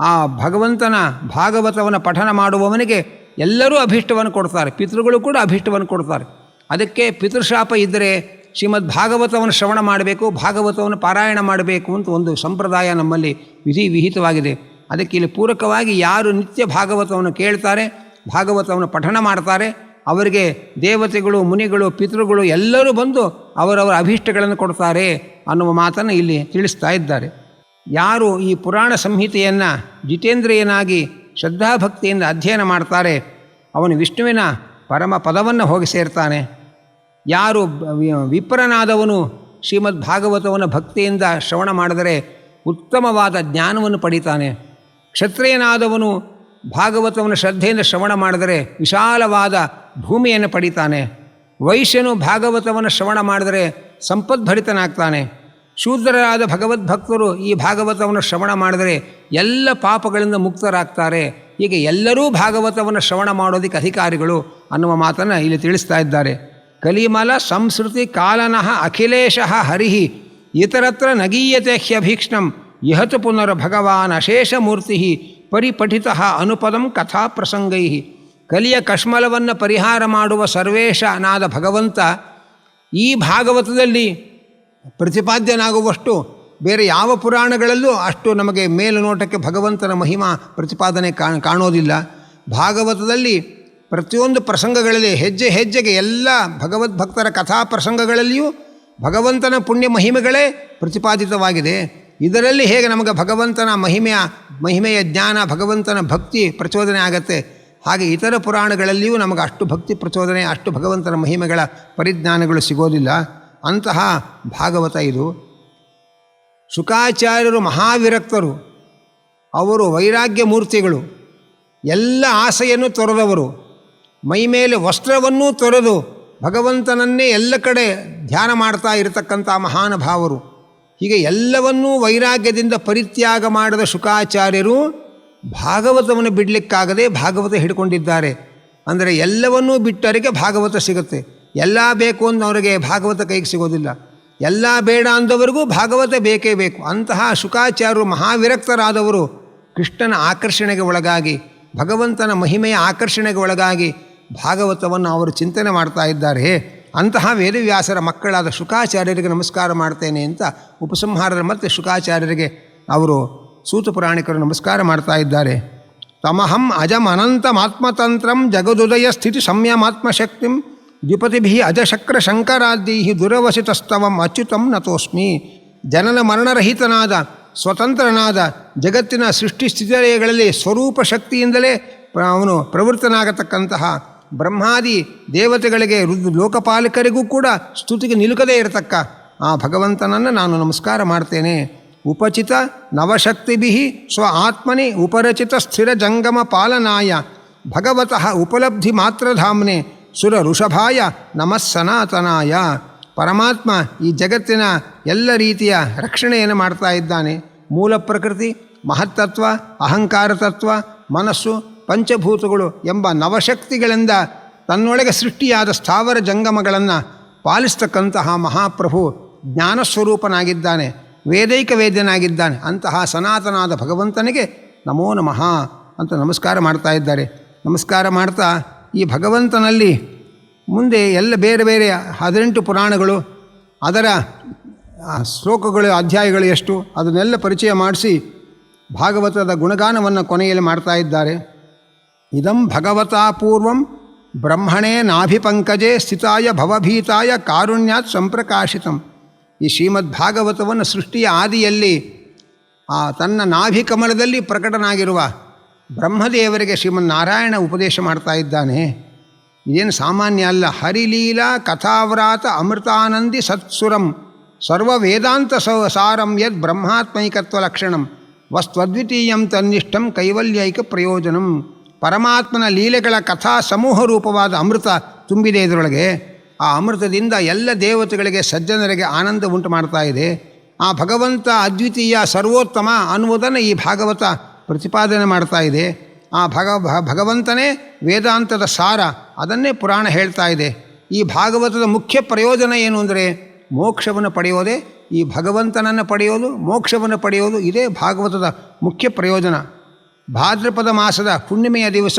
ಆ ಭಗವಂತನ ಭಾಗವತವನ್ನು ಪಠನ ಮಾಡುವವನಿಗೆ ಎಲ್ಲರೂ ಅಭೀಷ್ಟವನ್ನು ಕೊಡ್ತಾರೆ. ಪಿತೃಗಳು ಕೂಡ ಅಭೀಷ್ಟವನ್ನು ಕೊಡ್ತಾರೆ. ಅದಕ್ಕೆ ಪಿತೃಶಾಪ ಇದ್ದರೆ ಶ್ರೀಮದ್ ಭಾಗವತವನ್ನು ಶ್ರವಣ ಮಾಡಬೇಕು, ಭಾಗವತವನ್ನು ಪಾರಾಯಣ ಮಾಡಬೇಕು ಅಂತ ಒಂದು ಸಂಪ್ರದಾಯ ನಮ್ಮಲ್ಲಿ ವಿಧಿ ವಿಹಿತವಾಗಿದೆ ಅದಕ್ಕೆ ಇಲ್ಲಿ ಪೂರಕವಾಗಿ ಯಾರು ನಿತ್ಯ ಭಾಗವತವನ್ನು ಕೇಳ್ತಾರೆ, ಭಾಗವತವನ್ನು ಪಠನ ಮಾಡ್ತಾರೆ, ಅವರಿಗೆ ದೇವತೆಗಳು, ಮುನಿಗಳು, ಪಿತೃಗಳು ಎಲ್ಲರೂ ಬಂದು ಅವರವರ ಅಭೀಷ್ಟಗಳನ್ನು ಕೊಡ್ತಾರೆ ಅನ್ನುವ ಮಾತನ್ನು ಇಲ್ಲಿ ತಿಳಿಸ್ತಾ ಇದ್ದಾರೆ. ಯಾರು ಈ ಪುರಾಣ ಸಂಹಿತೆಯನ್ನು ಜಿತೇಂದ್ರಿಯನಾಗಿ ಶ್ರದ್ಧಾಭಕ್ತಿಯಿಂದ ಅಧ್ಯಯನ ಮಾಡ್ತಾರೆ, ಅವನು ವಿಷ್ಣುವಿನ ಪರಮ ಪದವನ್ನು ಹೋಗಿ ಸೇರ್ತಾನೆ. ಯಾರು ವಿಪ್ರನಾದವನು ಶ್ರೀಮದ್ ಭಾಗವತವನ್ನು ಭಕ್ತಿಯಿಂದ ಶ್ರವಣ ಮಾಡಿದರೆ ಉತ್ತಮವಾದ ಜ್ಞಾನವನ್ನು ಪಡಿತಾನೆ. ಕ್ಷತ್ರಿಯನಾದವನು ಭಾಗವತವನ್ನು ಶ್ರದ್ಧೆಯಿಂದ ಶ್ರವಣ ಮಾಡಿದರೆ ವಿಶಾಲವಾದ ಭೂಮಿಯನ್ನು ಪಡಿತಾನೆ. ವೈಶ್ಯನು ಭಾಗವತವನ್ನು ಶ್ರವಣ ಮಾಡಿದರೆ ಸಂಪದ್ಭರಿತನಾಗ್ತಾನೆ. ಶೂದ್ರರಾದ ಭಗವದ್ಭಕ್ತರು ಈ ಭಾಗವತವನ್ನು ಶ್ರವಣ ಮಾಡಿದರೆ ಎಲ್ಲ ಪಾಪಗಳಿಂದ ಮುಕ್ತರಾಗ್ತಾರೆ. ಹೀಗೆ ಎಲ್ಲರೂ ಭಾಗವತವನ್ನು ಶ್ರವಣ ಮಾಡೋದಕ್ಕೆ ಅಧಿಕಾರಿಗಳು ಅನ್ನುವ ಮಾತನ್ನು ಇಲ್ಲಿ ತಿಳಿಸ್ತಾ ಇದ್ದಾರೆ. ಕಲಿಮಲ ಸಂಸ್ಕೃತಿ ಕಾಲನಃ ಅಖಿಲೇಶ ಹರಿಹಿ ಇತರತ್ರ ನಗೀಯತೆ ಹ್ಯಭೀಕ್ಷ್ಣಂ ಇಹತು ಪುನರ್ ಭಗವಾನ್ ಅಶೇಷಮೂರ್ತಿ ಪರಿಪಠಿತ ಅನುಪದಂ ಕಥಾ ಪ್ರಸಂಗೈ ಕಲಿಯ ಕಶ್ಮಲವನ್ನು ಪರಿಹಾರ ಮಾಡುವ ಸರ್ವೇಶನಾದ ಭಗವಂತ ಈ ಭಾಗವತದಲ್ಲಿ ಪ್ರತಿಪಾದ್ಯನಾಗುವಷ್ಟು ಬೇರೆ ಯಾವ ಪುರಾಣಗಳಲ್ಲೂ ಅಷ್ಟು ನಮಗೆ ಮೇಲುನೋಟಕ್ಕೆ ಭಗವಂತನ ಮಹಿಮಾ ಪ್ರತಿಪಾದನೆ ಕಾಣೋದಿಲ್ಲ. ಭಾಗವತದಲ್ಲಿ ಪ್ರತಿಯೊಂದು ಪ್ರಸಂಗಗಳಲ್ಲಿ ಹೆಜ್ಜೆ ಹೆಜ್ಜೆಗೆ ಎಲ್ಲ ಭಗವದ್ಭಕ್ತರ ಕಥಾ ಪ್ರಸಂಗಗಳಲ್ಲಿಯೂ ಭಗವಂತನ ಪುಣ್ಯ ಮಹಿಮೆಗಳೇ ಪ್ರತಿಪಾದಿತವಾಗಿದೆ. ಇದರಲ್ಲಿ ಹೇಗೆ ನಮಗೆ ಭಗವಂತನ ಮಹಿಮೆಯ ಮಹಿಮೆಯ ಜ್ಞಾನ, ಭಗವಂತನ ಭಕ್ತಿ ಪ್ರಚೋದನೆ ಆಗತ್ತೆ? ಹಾಗೆ ಇತರ ಪುರಾಣಗಳಲ್ಲಿಯೂ ನಮಗೆ ಅಷ್ಟು ಭಕ್ತಿ ಪ್ರಚೋದನೆ, ಅಷ್ಟು ಭಗವಂತನ ಮಹಿಮೆಗಳ ಪರಿಜ್ಞಾನಗಳು ಸಿಗೋದಿಲ್ಲ. ಅಂತಹ ಭಾಗವತ ಇದು. ಶುಕಾಚಾರ್ಯರು ಮಹಾವಿರಕ್ತರು. ಅವರು ವೈರಾಗ್ಯ ಮೂರ್ತಿಗಳು ಎಲ್ಲ ಆಸೆಯನ್ನು ತೊರೆದವರು. ಮೈಮೇಲೆ ವಸ್ತ್ರವನ್ನೂ ತೊರೆದು ಭಗವಂತನನ್ನೇ ಎಲ್ಲ ಕಡೆ ಧ್ಯಾನ ಮಾಡ್ತಾ ಇರತಕ್ಕಂಥ ಮಹಾನುಭಾವರು. ಹೀಗೆ ಎಲ್ಲವನ್ನೂ ವೈರಾಗ್ಯದಿಂದ ಪರಿತ್ಯಾಗ ಮಾಡಿದ ಶುಕಾಚಾರ್ಯರು ಭಾಗವತವನ್ನು ಬಿಡಲಿಕ್ಕಾಗದೆ ಭಾಗವತ ಹಿಡ್ಕೊಂಡಿದ್ದಾರೆ. ಅಂದರೆ ಎಲ್ಲವನ್ನೂ ಬಿಟ್ಟರಿಗೆ ಭಾಗವತ ಸಿಗುತ್ತೆ. ಎಲ್ಲ ಬೇಕು ಅಂದವರಿಗೆ ಭಾಗವತ ಕೈಗೆ ಸಿಗೋದಿಲ್ಲ. ಎಲ್ಲ ಬೇಡ ಅಂದವರಿಗೂ ಭಾಗವತ ಬೇಕೇ ಬೇಕು. ಅಂತಹ ಶುಕಾಚಾರ್ಯರು ಮಹಾವಿರಕ್ತರಾದವರು ಕೃಷ್ಣನ ಆಕರ್ಷಣೆಗೆ ಒಳಗಾಗಿ, ಭಗವಂತನ ಮಹಿಮೆಯ ಆಕರ್ಷಣೆಗೆ ಒಳಗಾಗಿ ಭಾಗವತವನ್ನು ಅವರು ಚಿಂತನೆ ಮಾಡ್ತಾ ಇದ್ದಾರೆ. ಅಂತಹ ವೇದವ್ಯಾಸರ ಮಕ್ಕಳಾದ ಶುಕಾಚಾರ್ಯರಿಗೆ ನಮಸ್ಕಾರ ಮಾಡ್ತೇನೆ ಅಂತ ಉಪಸಂಹಾರದ ಮತ್ತು ಶುಕಾಚಾರ್ಯರಿಗೆ ಅವರು ಸೂತ ಪುರಾಣಿಕರು ನಮಸ್ಕಾರ ಮಾಡ್ತಾ ಇದ್ದಾರೆ. ತಮಹಂ ಅಜಮನಂತಮಾತ್ಮತಂತ್ರಂ ಜಗದುದಯ ಸ್ಥಿತಿ ಸಂಯಮಾತ್ಮಶಕ್ತಿಂ ದ್ವಿಪತಿಭಿ ಅಜಶಕ್ರ ಶಂಕರಾದೀಹಿ ದುರವಸಿತಸ್ತವಂ ಅಚ್ಯುತಂ ನತೋಸ್ಮಿ. ಜನನ ಮರಣರಹಿತನಾದ, ಸ್ವತಂತ್ರನಾದ, ಜಗತ್ತಿನ ಸೃಷ್ಟಿ ಸ್ಥಿತಿಲಯಗಳಲ್ಲಿ ಸ್ವರೂಪ ಶಕ್ತಿಯಿಂದಲೇ ಅವನು ಪ್ರವೃತ್ತನಾಗತಕ್ಕಂತಹ ಬ್ರಹ್ಮಾದಿ ದೇವತೆಗಳಿಗೆ ರುದ್ ಲೋಕಪಾಲಕರಿಗೂ ಕೂಡ ಸ್ತುತಿಗೆ ನಿಲುಕದೇ ಇರತಕ್ಕ ಆ ಭಗವಂತನನ್ನು ನಾನು ನಮಸ್ಕಾರ ಮಾಡ್ತೇನೆ. ಉಪಚಿತ ನವಶಕ್ತಿಭಿ ಸ್ವ ಆತ್ಮನಿ ಉಪರಚಿತ ಸ್ಥಿರ ಜಂಗಮ ಪಾಲನಾಯ ಭಗವತಃ ಉಪಲಬ್ಧಿ ಮಾತ್ರಧಾಮ್ನೆ ಸುರ ಋಷಭಾಯ ನಮಃ ಸನಾತನಾಯ. ಪರಮಾತ್ಮ ಈ ಜಗತ್ತಿನ ಎಲ್ಲ ರೀತಿಯ ರಕ್ಷಣೆಯನ್ನು ಮಾಡ್ತಾ ಇದ್ದಾನೆ. ಮೂಲ ಪ್ರಕೃತಿ, ಮಹತ್ತತ್ವ, ಅಹಂಕಾರ ತತ್ವ, ಮನಸ್ಸು, ಪಂಚಭೂತಗಳು ಎಂಬ ನವಶಕ್ತಿಗಳಿಂದ ತನ್ನೊಳಗೆ ಸೃಷ್ಟಿಯಾದ ಸ್ಥಾವರ ಜಂಗಮಗಳನ್ನು ಪಾಲಿಸ್ತಕ್ಕಂತಹ ಮಹಾಪ್ರಭು ಜ್ಞಾನಸ್ವರೂಪನಾಗಿದ್ದಾನೆ, ವೇದೈಕ ವೇದ್ಯನಾಗಿದ್ದಾನೆ. ಅಂತಹ ಸನಾತನಾದ ಭಗವಂತನಿಗೆ ನಮೋ ನಮಃ ಅಂತ ನಮಸ್ಕಾರ ಮಾಡ್ತಾ ಇದ್ದಾರೆ. ನಮಸ್ಕಾರ ಮಾಡ್ತಾ ಈ ಭಗವಂತನಲ್ಲಿ ಮುಂದೆ ಎಲ್ಲ ಬೇರೆ ಬೇರೆ ಹದಿನೆಂಟು ಪುರಾಣಗಳು, ಅದರ ಶ್ಲೋಕಗಳು, ಅಧ್ಯಾಯಗಳು ಎಷ್ಟು, ಅದನ್ನೆಲ್ಲ ಪರಿಚಯ ಮಾಡಿಸಿ ಭಾಗವತದ ಗುಣಗಾನವನ್ನು ಕೊನೆಯಲ್ಲಿ ಮಾಡ್ತಾ ಇದ್ದಾರೆ. ಇದಂ ಭಗವತಾ ಪೂರ್ವಂ ಬ್ರಹ್ಮಣೇ ನಾಭಿಪಂಕಜೆ ಸ್ಥಿತಾಯ ಭವಭೀತಾಯ ಕಾರುಣ್ಯಾತ್ ಸಂಪ್ರಕಾಶಿತಂ. ಈ ಶ್ರೀಮದ್ ಭಾಗವತವನ್ನು ಸೃಷ್ಟಿಯ ಆದಿಯಲ್ಲಿ, ಆ, ತನ್ನ ನಾಭಿಕಮಲದಲ್ಲಿ ಪ್ರಕಟನಾಗಿರುವ ಬ್ರಹ್ಮದೇವರಿಗೆ ಶ್ರೀಮನ್ನಾರಾಯಣ ಉಪದೇಶ ಮಾಡ್ತಾ ಇದ್ದಾನೆ. ಇದೇನು ಸಾಮಾನ್ಯ ಅಲ್ಲ. ಹರಿಲೀಲಾ ಕಥಾವ್ರಾತ ಅಮೃತಾನಂದಿ ಸತ್ಸುರಂ ಸರ್ವ ವೇದಾಂತ ಸಾರಂ ಯದ್ ಬ್ರಹ್ಮಾತ್ಮೈಕತ್ವ ಲಕ್ಷಣಂ ವಸ್ತ್ವದ್ವಿತೀಯಂ ತನ್ನಿಷ್ಠಂ ಕೈವಲ್ಯೈಕ ಪ್ರಯೋಜನಂ. ಪರಮಾತ್ಮನ ಲೀಲೆಗಳ ಕಥಾ ಸಮೂಹ ರೂಪವಾದ ಅಮೃತ ತುಂಬಿದೆ ಇದರೊಳಗೆ. ಆ ಅಮೃತದಿಂದ ಎಲ್ಲ ದೇವತೆಗಳಿಗೆ ಸಜ್ಜನರಿಗೆ ಆನಂದ ಉಂಟು ಮಾಡ್ತಾ ಇದೆ. ಆ ಭಗವಂತ ಅದ್ವಿತೀಯ ಸರ್ವೋತ್ತಮ ಅನ್ನುವುದನ್ನು ಈ ಭಾಗವತ ಪ್ರತಿಪಾದನೆ ಮಾಡ್ತಾ ಇದೆ. ಆ ಭಗ ಭಗವಂತನೇ ವೇದಾಂತದ ಸಾರ. ಅದನ್ನೇ ಪುರಾಣ ಹೇಳ್ತಾ ಇದೆ. ಈ ಭಾಗವತದ ಮುಖ್ಯ ಪ್ರಯೋಜನ ಏನು ಅಂದರೆ ಮೋಕ್ಷವನ್ನು ಪಡೆಯೋದೇ ಈ ಭಗವಂತನನ್ನು ಪಡೆಯೋದು, ಮೋಕ್ಷವನ್ನು ಪಡೆಯೋದು ಇದೇ ಭಾಗವತದ ಮುಖ್ಯ ಪ್ರಯೋಜನ. ಭಾದ್ರಪದ ಮಾಸದ ಹುಣ್ಣಿಮೆಯ ದಿವಸ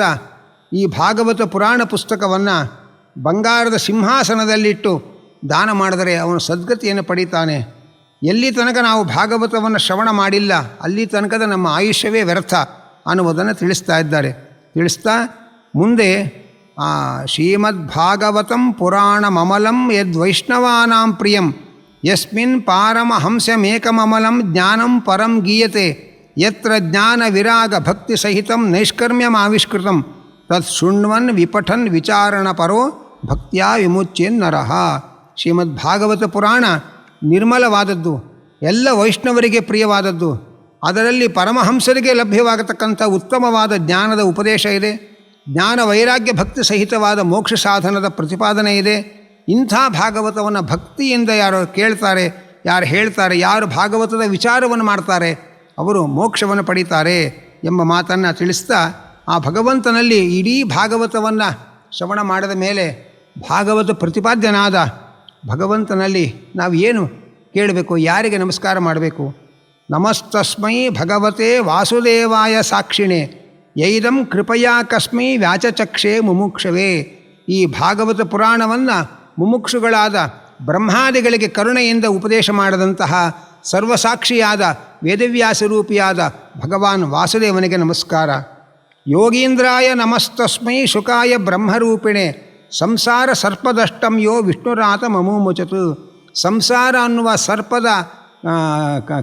ಈ ಭಾಗವತ ಪುರಾಣ ಪುಸ್ತಕವನ್ನು ಬಂಗಾರದ ಸಿಂಹಾಸನದಲ್ಲಿಟ್ಟು ದಾನ ಮಾಡಿದರೆ ಅವನು ಸದ್ಗತಿಯನ್ನು ಪಡೀತಾನೆ. ಎಲ್ಲಿ ತನಕ ನಾವು ಭಾಗವತವನ್ನು ಶ್ರವಣ ಮಾಡಿಲ್ಲ, ಅಲ್ಲಿ ತನಕದ ನಮ್ಮ ಆಯುಷ್ಯವೇ ವ್ಯರ್ಥ ಅನ್ನುವುದನ್ನು ತಿಳಿಸ್ತಾ ಇದ್ದಾರೆ. ತಿಳಿಸ್ತಾ ಮುಂದೆ, ಆ ಶ್ರೀಮದ್ ಭಾಗವತಂ ಪುರಾಣಮಮಲಂ ಯದ್ವೈಷ್ಣವಾನಾಂ ಪ್ರಿಯಂ, ಯಸ್ಮಿನ್ ಪಾರಮಹಂಸಮೇಕಮಮಲಂ ಜ್ಞಾನಂ ಪರಂ ಗೀಯತೆ, ಯತ್ರ ಜ್ಞಾನ ವಿರಾಗ ಭಕ್ತಿ ಸಹಿತಂ ನೈಷ್ಕರ್ಮ್ಯಮಾವಿಷ್ಕೃತಂ ತತ್ ಶೃಣ್ವನ್ ವಿಪಠನ್ ವಿಚಾರಣ ಪರೋ ಭಕ್ತಿಯ ವಿಮುಚ್ಯನ್ ನರಹ ಶ್ರೀಮದ್ ಭಾಗವತ ಪುರಾಣ ನಿರ್ಮಲವಾದದ್ದು, ಎಲ್ಲ ವೈಷ್ಣವರಿಗೆ ಪ್ರಿಯವಾದದ್ದು. ಅದರಲ್ಲಿ ಪರಮಹಂಸರಿಗೆ ಲಭ್ಯವಾಗತಕ್ಕಂಥ ಉತ್ತಮವಾದ ಜ್ಞಾನದ ಉಪದೇಶ ಇದೆ. ಜ್ಞಾನ ವೈರಾಗ್ಯ ಭಕ್ತಿ ಸಹಿತವಾದ ಮೋಕ್ಷ ಸಾಧನದ ಪ್ರತಿಪಾದನೆ ಇದೆ. ಇಂಥ ಭಾಗವತವನ್ನು ಭಕ್ತಿಯಿಂದ ಯಾರು ಕೇಳ್ತಾರೆ, ಯಾರು ಹೇಳ್ತಾರೆ, ಯಾರು ಭಾಗವತದ ವಿಚಾರವನ್ನು ಮಾಡ್ತಾರೆ, ಅವರು ಮೋಕ್ಷವನ್ನು ಪಡೀತಾರೆ ಎಂಬ ಮಾತನ್ನು ತಿಳಿಸ್ತಾ, ಆ ಭಗವಂತನಲ್ಲಿ ಇಡೀ ಭಾಗವತವನ್ನು ಶ್ರವಣ ಮಾಡಿದ ಮೇಲೆ ಭಾಗವತ ಪ್ರತಿಪಾದ್ಯನಾದ ಭಗವಂತನಲ್ಲಿ ನಾವು ಏನು ಕೇಳಬೇಕು, ಯಾರಿಗೆ ನಮಸ್ಕಾರ ಮಾಡಬೇಕು? ನಮಸ್ತಸ್ಮೈ ಭಗವತೆ ವಾಸುದೇವಾಯ ಸಾಕ್ಷಿಣೆ. ಯೈದಂ ಕೃಪಯಾ ಕಸ್ಮೈ ವ್ಯಾಚಚಕ್ಷೆ ಮುಮುಕ್ಷವೇ. ಈ ಭಾಗವತ ಪುರಾಣವನ್ನು ಮುಮುಕ್ಷುಗಳಾದ ಬ್ರಹ್ಮಾದಿಗಳಿಗೆ ಕರುಣೆಯಿಂದ ಉಪದೇಶ ಮಾಡದಂತಹ ಸರ್ವಸಾಕ್ಷಿಯಾದ ವೇದವ್ಯಾಸರೂಪಿಯಾದ ಭಗವಾನ್ ವಾಸುದೇವನಿಗೆ ನಮಸ್ಕಾರ. ಯೋಗೀಂದ್ರಾಯ ನಮಸ್ತಸ್ಮೈ ಶುಕಾಯ ಬ್ರಹ್ಮರೂಪಿಣೆ. ಸಂಸಾರ ಸರ್ಪದಷ್ಟಂ ಯೋ ವಿಷ್ಣುರಾತ ಮಮೂಮುಚತು ಸಂಸಾರ ಅನ್ನುವ ಸರ್ಪದ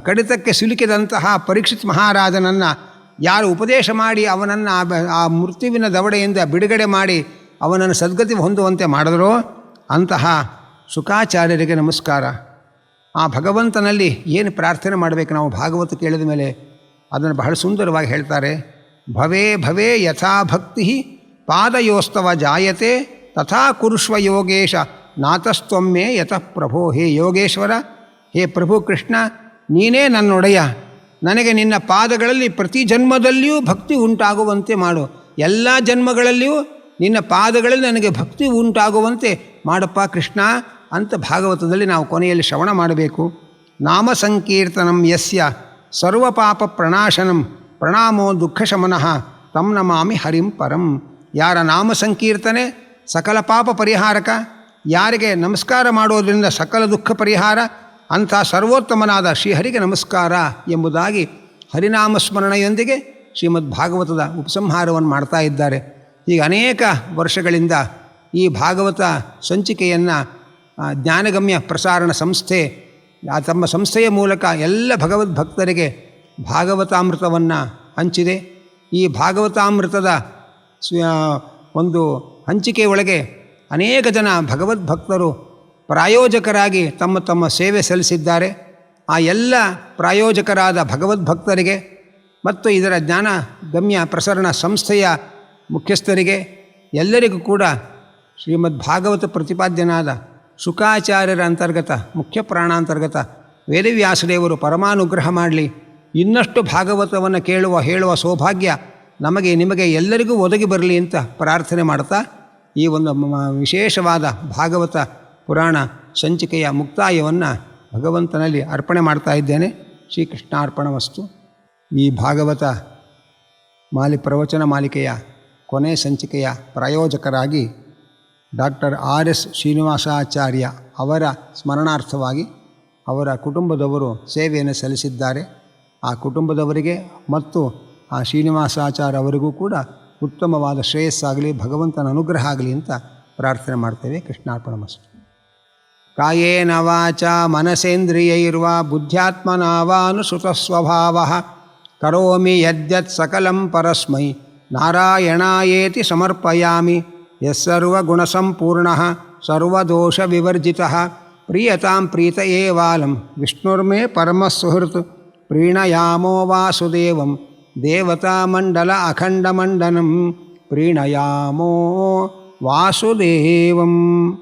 ಕಡಿತಕ್ಕೆ ಸಿಲುಕಿದಂತಹ ಪರೀಕ್ಷಿತ್ ಮಹಾರಾಜನನ್ನು ಯಾರು ಉಪದೇಶ ಮಾಡಿ ಅವನನ್ನು ಆ ಮೃತ್ಯುವಿನ ದವಡೆಯಿಂದ ಬಿಡುಗಡೆ ಮಾಡಿ ಅವನನ್ನು ಸದ್ಗತಿ ಹೊಂದುವಂತೆ ಮಾಡಿದರೋ, ಅಂತಹ ಸುಖಾಚಾರ್ಯರಿಗೆ ನಮಸ್ಕಾರ. ಆ ಭಗವಂತನಲ್ಲಿ ಏನು ಪ್ರಾರ್ಥನೆ ಮಾಡಬೇಕು ನಾವು ಭಾಗವತ ಕೇಳಿದ ಮೇಲೆ ಅದನ್ನು ಬಹಳ ಸುಂದರವಾಗಿ ಹೇಳ್ತಾರೆ. ಭವೇ ಭವೇ ಯಥಾಭಕ್ತಿ ಪಾದಯೋಸ್ತವ ಜಾಯತೆ ತಥಾ ಕುರುಷ್ವ ಯೋಗೇಶ, ನಾತಸ್ತ್ವಮ್ಮೆ ಯತಃ ಪ್ರಭೋ. ಹೇ ಯೋಗೇಶ್ವರ, ಹೇ ಪ್ರಭು ಕೃಷ್ಣ, ನೀನೇ ನನ್ನೊಡೆಯ. ನನಗೆ ನಿನ್ನ ಪಾದಗಳಲ್ಲಿ ಪ್ರತಿ ಜನ್ಮದಲ್ಲಿಯೂ ಭಕ್ತಿ ಉಂಟಾಗುವಂತೆ ಮಾಡು. ಎಲ್ಲ ಜನ್ಮಗಳಲ್ಲಿಯೂ ನಿನ್ನ ಪಾದಗಳಲ್ಲಿ ನನಗೆ ಭಕ್ತಿ ಉಂಟಾಗುವಂತೆ ಮಾಡಪ್ಪ ಕೃಷ್ಣ ಅಂತ ಭಾಗವತದಲ್ಲಿ ನಾವು ಕೊನೆಯಲ್ಲಿ ಶ್ರವಣ ಮಾಡಬೇಕು. ನಾಮ ಸಂಕೀರ್ತನಂ ಯಸ್ಯ ಸರ್ವಪಾಪ ಪ್ರಣಾಶನಂ ಪ್ರಣಾಮೋ ದುಃಖಶಮನಃ ತಂ ನಮಾಮಿ ಹರಿಂ ಪರಂ. ಯಾರ ನಾಮ ಸಂಕೀರ್ತನೆ ಸಕಲ ಪಾಪ ಪರಿಹಾರಕ? ಯಾರಿಗೆ ನಮಸ್ಕಾರ ಮಾಡೋದರಿಂದ ಸಕಲ ದುಃಖ ಪರಿಹಾರ? ಅಂಥ ಸರ್ವೋತ್ತಮನಾದ ಶ್ರೀಹರಿಗೆ ನಮಸ್ಕಾರ ಎಂಬುದಾಗಿ ಹರಿನಾಮ ಸ್ಮರಣೆಯೊಂದಿಗೆ ಶ್ರೀಮದ್ ಭಾಗವತದ ಉಪಸಂಹಾರವನ್ನು ಮಾಡ್ತಾ ಇದ್ದಾರೆ. ಈಗ ಅನೇಕ ವರ್ಷಗಳಿಂದ ಈ ಭಾಗವತ ಸಂಚಿಕೆಯನ್ನು ಜ್ಞಾನಗಮ್ಯ ಪ್ರಸಾರಣ ಸಂಸ್ಥೆ ತಮ್ಮ ಸಂಸ್ಥೆಯ ಮೂಲಕ ಎಲ್ಲ ಭಗವದ್ ಭಕ್ತರಿಗೆ ಭಾಗವತಾಮೃತವನ್ನು ಹಂಚಿದೆ. ಈ ಭಾಗವತಾಮೃತದ ಒಂದು ಹಂಚಿಕೆ ಒಳಗೆ ಅನೇಕ ಜನ ಭಗವದ್ಭಕ್ತರು ಪ್ರಾಯೋಜಕರಾಗಿ ತಮ್ಮ ತಮ್ಮ ಸೇವೆ ಸಲ್ಲಿಸಿದ್ದಾರೆ. ಆ ಎಲ್ಲ ಪ್ರಾಯೋಜಕರಾದ ಭಗವದ್ಭಕ್ತರಿಗೆ ಮತ್ತು ಇದರ ಜ್ಞಾನ ಗಮ್ಯ ಪ್ರಸರಣ ಸಂಸ್ಥೆಯ ಮುಖ್ಯಸ್ಥರಿಗೆ ಎಲ್ಲರಿಗೂ ಕೂಡ ಶ್ರೀಮದ್ ಭಾಗವತ ಪ್ರತಿಪಾದ್ಯನಾದ ಶುಕಾಚಾರ್ಯರ ಅಂತರ್ಗತ, ಮುಖ್ಯ ಪ್ರಾಣಾಂತರ್ಗತ ವೇದವ್ಯಾಸದೇವರು ಪರಮಾನುಗ್ರಹ ಮಾಡಲಿ. ಇನ್ನಷ್ಟು ಭಾಗವತವನ್ನು ಕೇಳುವ, ಹೇಳುವ ಸೌಭಾಗ್ಯ ನಮಗೆ, ನಿಮಗೆ ಎಲ್ಲರಿಗೂ ಒದಗಿ ಬರಲಿ ಅಂತ ಪ್ರಾರ್ಥನೆ ಮಾಡ್ತಾ ಈ ಒಂದು ವಿಶೇಷವಾದ ಭಾಗವತ ಪುರಾಣ ಸಂಚಿಕೆಯ ಮುಕ್ತಾಯವನ್ನು ಭಗವಂತನಲ್ಲಿ ಅರ್ಪಣೆ ಮಾಡ್ತಾ ಇದ್ದೇನೆ. ಶ್ರೀಕೃಷ್ಣಾರ್ಪಣ ವಸ್ತು ಈ ಭಾಗವತ ಮಾಲಿ, ಪ್ರವಚನ ಮಾಲಿಕೆಯ ಕೊನೆ ಸಂಚಿಕೆಯ ಪ್ರಾಯೋಜಕರಾಗಿ ಡಾಕ್ಟರ್ ಆರ್ ಎಸ್ ಶ್ರೀನಿವಾಸಾಚಾರ್ಯ ಅವರ ಸ್ಮರಣಾರ್ಥವಾಗಿ ಅವರ ಕುಟುಂಬದವರು ಸೇವೆಯನ್ನು ಸಲ್ಲಿಸಿದ್ದಾರೆ. ಆ ಕುಟುಂಬದವರಿಗೆ ಮತ್ತು ಆ ಶ್ರೀನಿವಾಸಾಚಾರ್ಯ ಅವರಿಗೂ ಕೂಡ ಉತ್ತಮವಾದ ಶ್ರೇಯಸ್ಸಾಗಲಿ ಭಗವಂತನ ಅನುಗ್ರಹ ಆಗಲಿ ಅಂತ ಪ್ರಾರ್ಥನೆ ಮಾಡ್ತೇವೆ ಕೃಷ್ಣಾರ್ಪಣ ಮಸ್ತು ಕಾಯೇನ ವಾಚ ಮನಸೇಂದ್ರಿಯೈರ್ವ ಬುದ್ಧ್ಯಾತ್ಮನಾವಾನುಸೃತಸ್ವಭಾವ ಕರೋಮಿ ಯದ್ಯತ್ ಸಕಲಂ ಪರಸ್ಮೈ ನಾರಾಯಣಾಯೇತಿ ಸಮರ್ಪಯಾಮಿ ಯಸ್ಸರ್ವಗುಣಸಂಪೂರ್ಣ ಸರ್ವದೋಷವಿವರ್ಜಿತಃ ಪ್ರಿಯತಾಂ ಪ್ರೀತ ಏವಾಲಂ ವಿಷ್ಣುರ್ಮೇ ಪರಮಸುಹೃತ್ ಪ್ರೀಣಯಾಮೋ ವಾಸುದೇವಂ देवतामण्डल अखण्डमण्डनं प्रीणयामो वासुदेवम्।